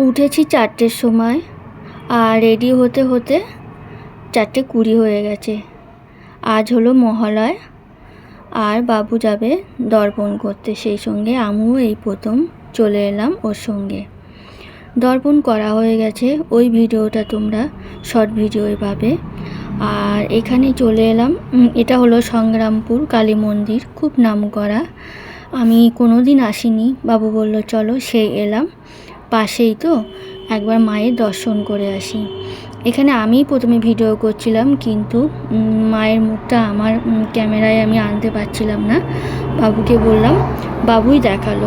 উঠেছি চারটের সময় আর রেডি হতে হতে চারটে কুড়ি হয়ে গেছে। আজ হলো মহালয়। আর বাবু যাবে দর্পণ করতে। সেই সঙ্গে আমিও এই প্রথম চলে এলাম ওর সঙ্গে। দর্পণ করা হয়ে গেছে। ওই ভিডিওটা তোমরা শর্ট ভিডিওয় পাবে। আর এখানে চলে এলাম। এটা হলো সংগ্রামপুর কালী মন্দির। খুব নাম করা আমি কোনো দিন আসিনি। বাবু বলল, চলো, সেই এলাম। পাশেই তো একবার মায়ের দর্শন করে আসি। এখানে আমি প্রথমে ভিডিও করছিলাম, কিন্তু মায়ের মুখটা আমার ক্যামেরায় আমি আনতে পারছিলাম না। বাবুকে বললাম, বাবুই দেখাল।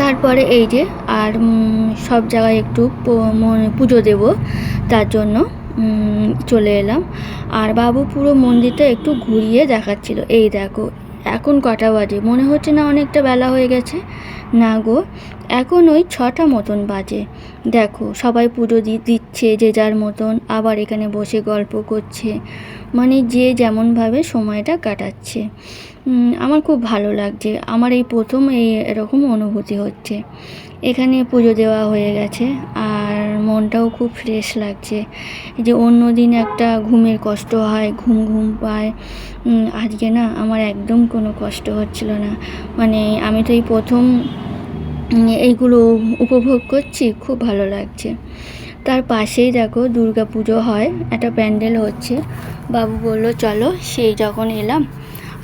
তারপরে এই যে, আর সব জায়গায় একটু পুজো দেব, তার জন্য চলে এলাম। আর বাবু পুরো মন্দিরটা একটু ঘুরিয়ে দেখাচ্ছিল। এই দেখো, এখন কটা বাজে, মনে হচ্ছে না অনেকটা বেলা হয়ে গেছে। না গো, এখন ওই ছটা মতন বাজে। দেখো, সবাই পুজো দি- দিচ্ছে যে যার মতন, আবার এখানে বসে গল্প করছে। মানে যে যেমনভাবে সময়টা কাটাচ্ছে। আমার খুব ভালো লাগছে। আমার এই প্রথম এই এরকম অনুভূতি হচ্ছে। এখানে পুজো দেওয়া হয়ে গেছে, আর মনটাও খুব ফ্রেশ লাগছে। যে অন্য দিন একটা ঘুমের কষ্ট হয়, ঘুম ঘুম পায়। আজকে না আমার একদম কোনো কষ্ট হচ্ছিল না। মানে আমি তো এই প্রথম এইগুলো উপভোগ করছি, খুব ভালো লাগছে। তার পাশেই দেখো দুর্গা পুজো হয়, একটা প্যান্ডেল হচ্ছে। বাবু বলল, চলো। সেই যখন এলাম।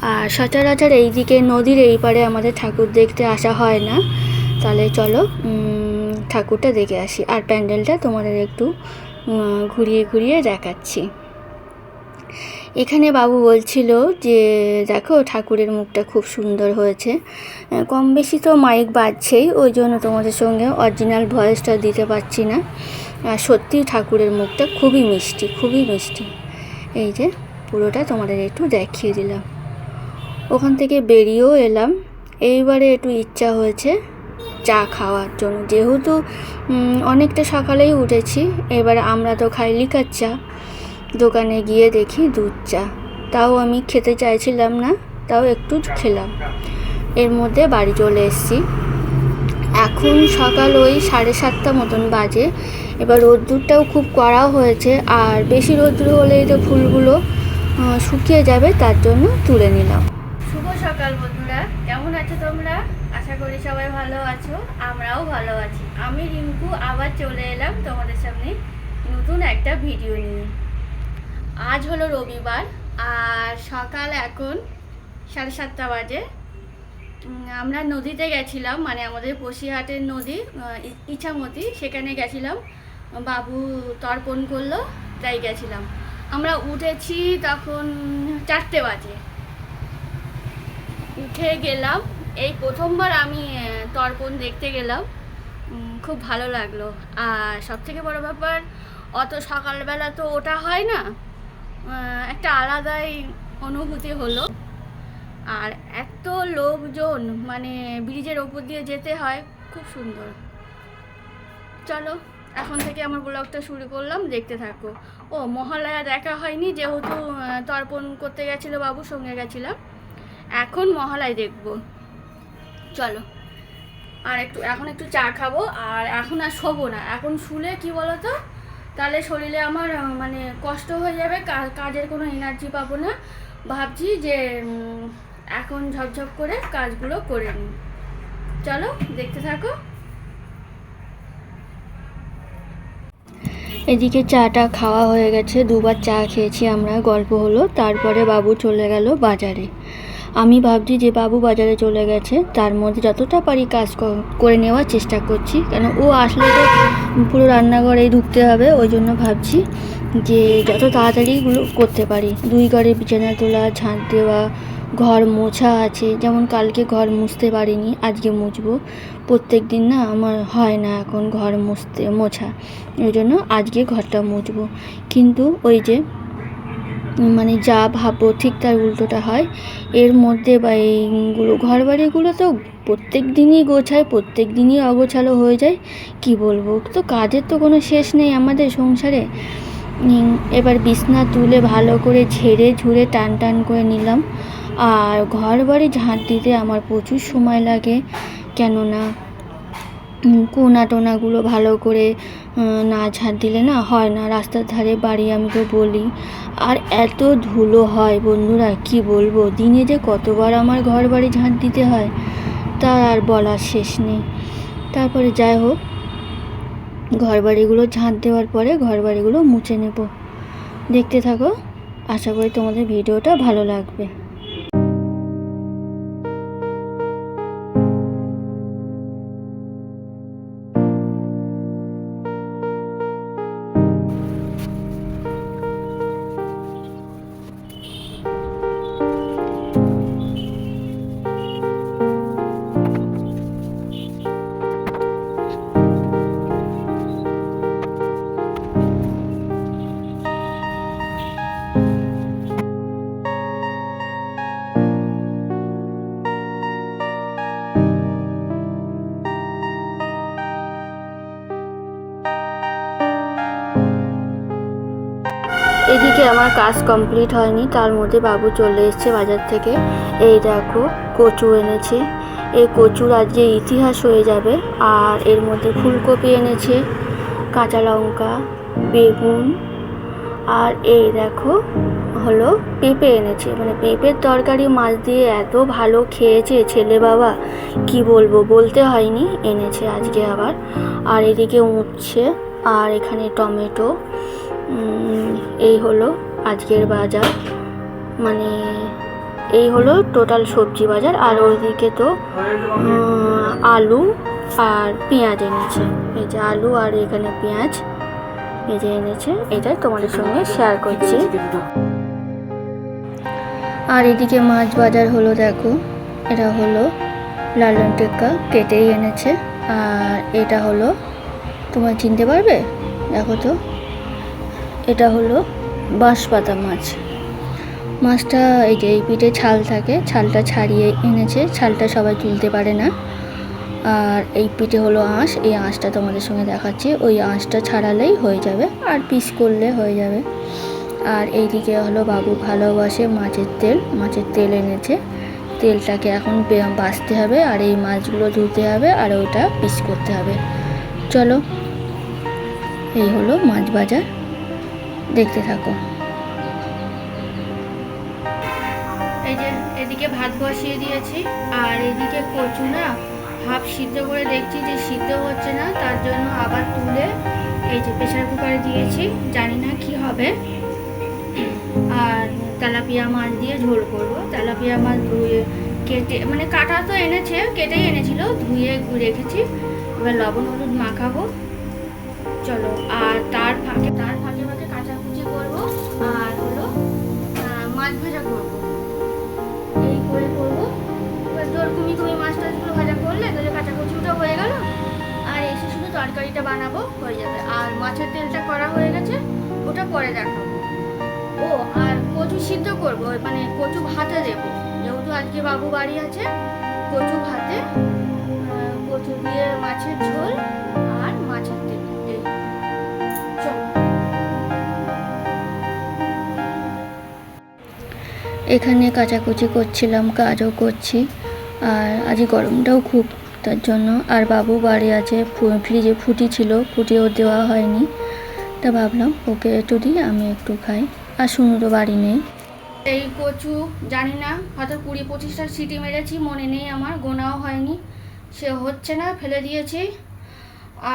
আর সচরাচর এইদিকে নদীর এই পারে আমাদের ঠাকুর দেখতে আসা হয় না। তাহলে চলো ঠাকুরটা দেখে আসি। আর প্যান্ডেলটা তোমাদের একটু ঘুরিয়ে ঘুরিয়ে দেখাচ্ছি। এখানে বাবু বলছিল যে, দেখো ঠাকুরের মুখটা খুব সুন্দর হয়েছে। কম বেশি তো মাইক বাজছেই, ওই জন্য তোমাদের সঙ্গে অরিজিনাল ভয়েসটা দিতে পারছি না। আর সত্যি ঠাকুরের মুখটা খুবই মিষ্টি খুবই মিষ্টি। এই যে, পুরোটা তোমাদের একটু দেখিয়ে দিলাম। ওখান থেকে বেরিয়েও এলাম। এইবারে একটু ইচ্ছা হয়েছে চা খাওয়ার জন্য। যেহেতু অনেকটা সকালেই উঠেছি, এবারে আমরা তো খাই লিকার চা। দোকানে গিয়ে দেখি দুধ চা। তাও আমি খেতে চাইছিলাম না, তাও একটু খেলাম। এর মধ্যে বাড়ি চলে এসেছি। এখন সকাল ওই সাড়ে সাতটা মতন বাজে। এবার রোদ্দুরটাও খুব কড়া হয়েছে, আর বেশি রোদ্দুর হলেই তো ফুলগুলো শুকিয়ে যাবে, তার জন্য তুলে নিলাম। শুভ সকাল বন্ধুরা, কেমন আছো তোমরা? আশা করি সবাই ভালো আছো, আমরাও ভালো আছি। আমি রিঙ্কু, আবার চলে এলাম তোমাদের সামনে নতুন একটা ভিডিও নিয়ে। আজ হলো রবিবার আর সকাল এখন সাড়ে সাতটা বাজে। আমরা নদীতে গেছিলাম মানে আমাদের বসিরহাটের নদী ইছামতি, সেখানে গেছিলাম। বাবু তর্পণ করল, তাই গেছিলাম। আমরা উঠেছি তখন চারটে বাজে। উঠে গেলাম, এই প্রথমবার আমি তর্পণ দেখতে গেলাম। খুব ভালো লাগল। আর সব থেকে বড় ব্যাপার, অত সকালবেলা তো ওটা হয় না। একটা আলাদাই অনুভূতি হলো। আর এত লোকজন মানে ব্রিজের ওপর দিয়ে যেতে হয়, খুব সুন্দর। চলো, এখন থেকে আমার ব্লগটা শুরু করলাম, দেখতে থাকো। ও, মহালয়া দেখা হয়নি, যেহেতু তর্পণ করতে গেছিল বাবুর সঙ্গে গেছিলাম। এখন মহালয় দেখব। চলো, আর একটু, এখন একটু চা খাব, আর এখন আর শোবো না। এখন শুলে কি বলো তো তাহলে শরীরে আমার মানে কষ্ট হয়ে যাবে কাজের কোনো এনার্জি পাবো না। ভাবছি যে এখন ঝপঝপ করে কাজগুলো করে নিই। চলো, দেখতে থাকো। এদিকে চাটা খাওয়া হয়ে গেছে, দুবার চা খেয়েছি আমরা, গল্প হলো। তারপরে বাবু চলে গেল বাজারে। আমি ভাবছি যে বাবু বাজারে চলে গেছে, তার মধ্যে যতটা পারি কাজ করে নেওয়ার চেষ্টা করছি। কেন ও আসলে তো পুরো রান্নাঘরেই ঢুকতে হবে, ওই জন্য ভাবছি যে যত তাড়াতাড়ি এগুলো করতে পারি। দুই ঘরে বিছানা তোলা ঝাঁট দেওয়া, ঘর মোছা আছে, যেমন কালকে ঘর মুছতে পারিনি, আজকে মুছবো। প্রত্যেক দিন না আমার হয় না এখন ঘর মুছতে, মোছা। ওই জন্য আজকে ঘরটা মুছবো। কিন্তু ওই যে মানে যা ভাববো ঠিক তার উল্টোটা হয়। এর মধ্যে বা এইগুলো ঘর বাড়িগুলো তো প্রত্যেক দিনই গোছায়, প্রত্যেক দিনই অগোছালো হয়ে যায়। কি বলব? তো কাজের তো কোনো শেষ নেই আমাদের সংসারে। এবার বিছনা তুলে ভালো করে ঝেড়ে ঝুড়ে টান টান করে নিলাম। আর ঘর বাড়ি ঝাঁট দিতে আমার প্রচুর সময় লাগে। কেননা কোনা টোনাগুলো ভালো করে না ঝাড় দিলে না হয় না। রাস্তার ধারে বাড়ি আমি তো বলি। আর এত ধুলো হয় বন্ধুরা, কি বলব? দিনে যে কতবার আমার ঘর বাড়ি ঝাঁট দিতে হয়, তার আর বলার শেষ নেই। তারপরে যাই হোক ঘর বাড়িগুলো ঝাঁট দেওয়ার পরে ঘর বাড়িগুলো মুছে নেব। দেখতে থাকো, আশা করি তোমাদের ভিডিওটা ভালো লাগবে। এদিকে আমার কাজ কমপ্লিট হয়নি, তার মধ্যে বাবু চলে এসেছে বাজার থেকে। এই দেখো, কচু এনেছে। এই কচুর আজকে ইতিহাস হয়ে যাবে, আর এর মধ্যে ফুলকপি এনেছে, কাঁচা লঙ্কা, বেগুন, আর এই দেখো, হলো পেঁপে এনেছে। মানে পেঁপের তরকারি মাছ দিয়ে এত ভালো খেয়েছে ছেলে বাবা, কি বলব, বলতে হয়নি, এনেছে আজকে আবার। আর এদিকে উঠছে আর এখানে টমেটো এই হলো আজকের বাজার। মানে এই হলো টোটাল সবজি বাজার। আর ওইদিকে তো আলু আর পেঁয়াজ এনেছে। এই যে আলু আর এখানে পেঁয়াজ এই যে এনেছে। এটাই তোমাদের সঙ্গে শেয়ার করছি। আর এদিকে মাছ বাজার হলো দেখো। এটা হলো লালন টেক্কা, কেটেই এনেছে। আর এটা হলো, তোমার চিনতে পারবে? দেখো তো। এটা হলো বাঁশপাতা মাছ। মাছটা এই যে এই পিঠে ছাল থাকে, ছালটা ছাড়িয়ে এনেছে, ছালটা সবাই তুলতে পারে না। আর এই পিঠে হলো আঁশ, এই আঁশটা তোমাদের সঙ্গে দেখাচ্ছি। ওই আঁশটা ছাড়ালেই হয়ে যাবে, আর পিস করলে হয়ে যাবে। আর এইদিকে হলো বাবু ভালোবাসে মাছের তেল মাছের তেল এনেছে। তেলটাকে এখন বে- বাছতে হবে, আর এই মাছগুলো ধুতে হবে, আর ওইটা পিস করতে হবে। চলো, এই হলো মাছ বাজার। দেখতে থাকো। এই যে এদিকে ভাত বসিয়ে দিয়েছি, আর এদিকে কচু না হাফ সিদ্ধ করে দেখছি যে সিদ্ধ হচ্ছে না, তার জন্য আবার তুলে এই যে প্রেশার কুকারে দিয়েছি, জানি না কি হবে। আর তেলাপিয়া মাছ দিয়ে ঝোল করব। তেলাপিয়া মাছ ধুয়ে কেটে মানে কাটা তো এনেছে, কেটেই এনেছিল, ধুয়ে রেখেছি। এবার লবণ হলুদ মাখাবো। চলো, আর তার ফাঁকে তার তরকারিটা বানাবো, হয়ে যাবে। আর মাছের তেলটা করা হয়ে গেছে, ওটা পরে দেখাবো। ও, আর কচু সিদ্ধ করব মানে কচু ভাতে দেবো। যেহেতু আজকে বাবু বাড়ি আছে, কচু ভাতে কচু দিয়ে মাছের ঝোল আর মাছের তেল। এখানে কাচাকুচি করছিলাম, কাজও করছি, আর আজ গরমটাও খুব। তার জন্য। আর বাবু বাড়ি আছে ফ্রিজে ফুটি ছিল, ফুটিও দেওয়া হয়নি। তা ভাবলাম, ওকে একটু দিই, আমি একটু খাই। আর শুনু তো বাড়ি নেই। এই কচু, জানি না, হয়তো কুড়ি পঁচিশটা সিটি মেরেছি, মনে নেই আমার, গোনাও হয়নি। সে হচ্ছে না, ফেলে দিয়েছি।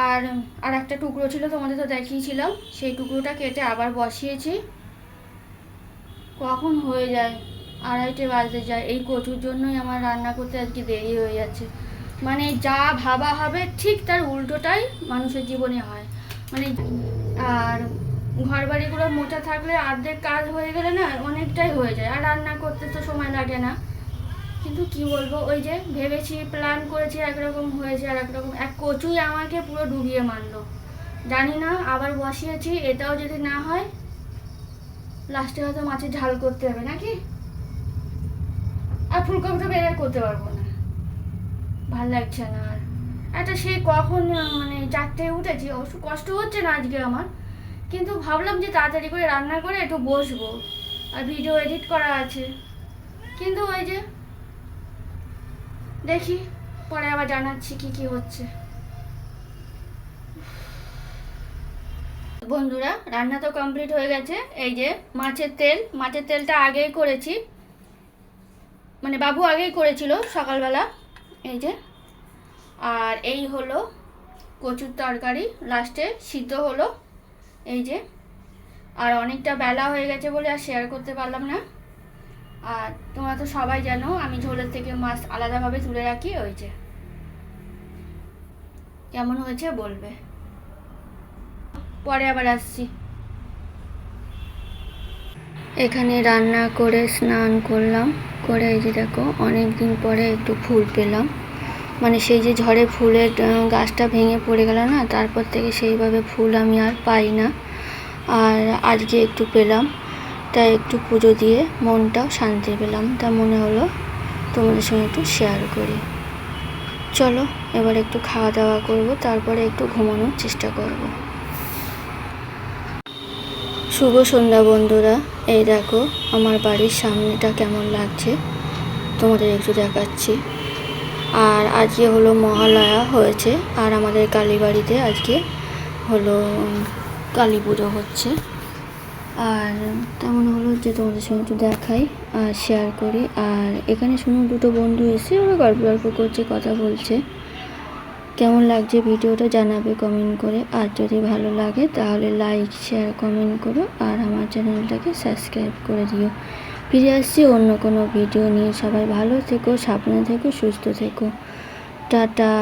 আর আর একটা টুকরো ছিল, তোমাদের তো দেখিয়েছিলাম, সেই টুকরোটা কেটে আবার বসিয়েছি। কখন হয়ে যায়? আড়াইটে বাজতে যায়। এই কচুর জন্যই আমার রান্না করতে আজকে দেরি হয়ে যাচ্ছে। মানে যা ভাবা হবে ঠিক তার উল্টোটাই মানুষের জীবনে হয়। মানে আর ঘর বাড়িগুলো মোটা থাকলে অর্ধেক কাজ হয়ে গেলে না অনেকটাই হয়ে যায়। আর রান্না করতে তো সময় লাগে না। কিন্তু কি বলব, ওই যে ভেবেছি প্ল্যান করেছি, একরকম হয়েছে আর একরকম। এক কচুই আমাকে পুরো ডুবিয়ে মারলো। জানি না, আবার বসিয়েছি, এটাও যদি না হয় লাস্টে হয়তো মাছের ঝাল করতে হবে নাকি? আর ফুলকপিটা আর করতে পারব না। ভালো লাগছে না আর। আচ্ছা, একটা সেই কখন মানে চারটে উঠেছি? অবশ্য কষ্ট হচ্ছে না আজকে আমার। কিন্তু ভাবলাম যে তাড়াতাড়ি করে রান্না করে একটু বসবো। আর ভিডিও এডিট করা আছে। কিন্তু ওই যে, দেখি, পরে আবার জানাচ্ছি কি কি হচ্ছে। বন্ধুরা, রান্না তো কমপ্লিট হয়ে গেছে। এই যে, মাছের তেল। মাছের তেলটা আগেই করেছি। মানে বাবু আগেই করেছিল সকালবেলা। এই যে। আর এই হলো কচুর তরকারি। লাস্টে সিদ্ধ হলো। এই যে। আর অনেকটা বেলা হয়ে গেছে বলে আর শেয়ার করতে পারলাম না। আর তোমরা তো সবাই জানো, আমি ঝোলের থেকে মাছ আলাদাভাবে তুলে রাখি, ওই যে। কেমন হয়েছে বলবে। পরে আবার আসছি। এখানে রান্না করে স্নান করলাম। করে এই যে দেখো অনেক দিন পরে একটু ফুল পেলাম। মানে সেই যে ঝড়ে ফুলের গাছটা ভেঙে পড়ে গেল না, তারপর থেকে সেইভাবে ফুল আমি আর পাই না। আর আজকে একটু পেলাম, তাই একটু পুজো দিয়ে মনটাও শান্তি পেলাম। তা মনে হলো তোমাদের সঙ্গে একটু শেয়ার করি। চলো, এবার একটু খাওয়া দাওয়া করব, তারপরে একটু ঘুমানোর চেষ্টা করব। শুভ সন্ধ্যা বন্ধুরা। এই দেখো, আমার বাড়ির সামনেটা কেমন লাগছে? তোমাদের একটু দেখাচ্ছি। আর আজকে হলো মহালয়া হয়েছে, আর আমাদের কালীবাড়িতে আজকে হলো কালী পুজো হচ্ছে। আর তেমন হলো যে তোমাদের সঙ্গে একটু দেখাই আর শেয়ার করি। আর এখানে শুনুন, দুটো বন্ধু এসে ওরা গল্প গল্প করছে, কথা বলছে। কেমন লাগছে ভিডিওটা জানাবে কমেন্ট করে। আর যদি ভালো লাগে তাহলে লাইক শেয়ার কমেন্ট করো। আর আমার চ্যানেলটাকে সাবস্ক্রাইব করে দিও। ফিরে আসছি অন্য কোনো ভিডিও নিয়ে। সবাই ভালো থেকো, সাবধানে থেকো, সুস্থ থেকো। টাটা।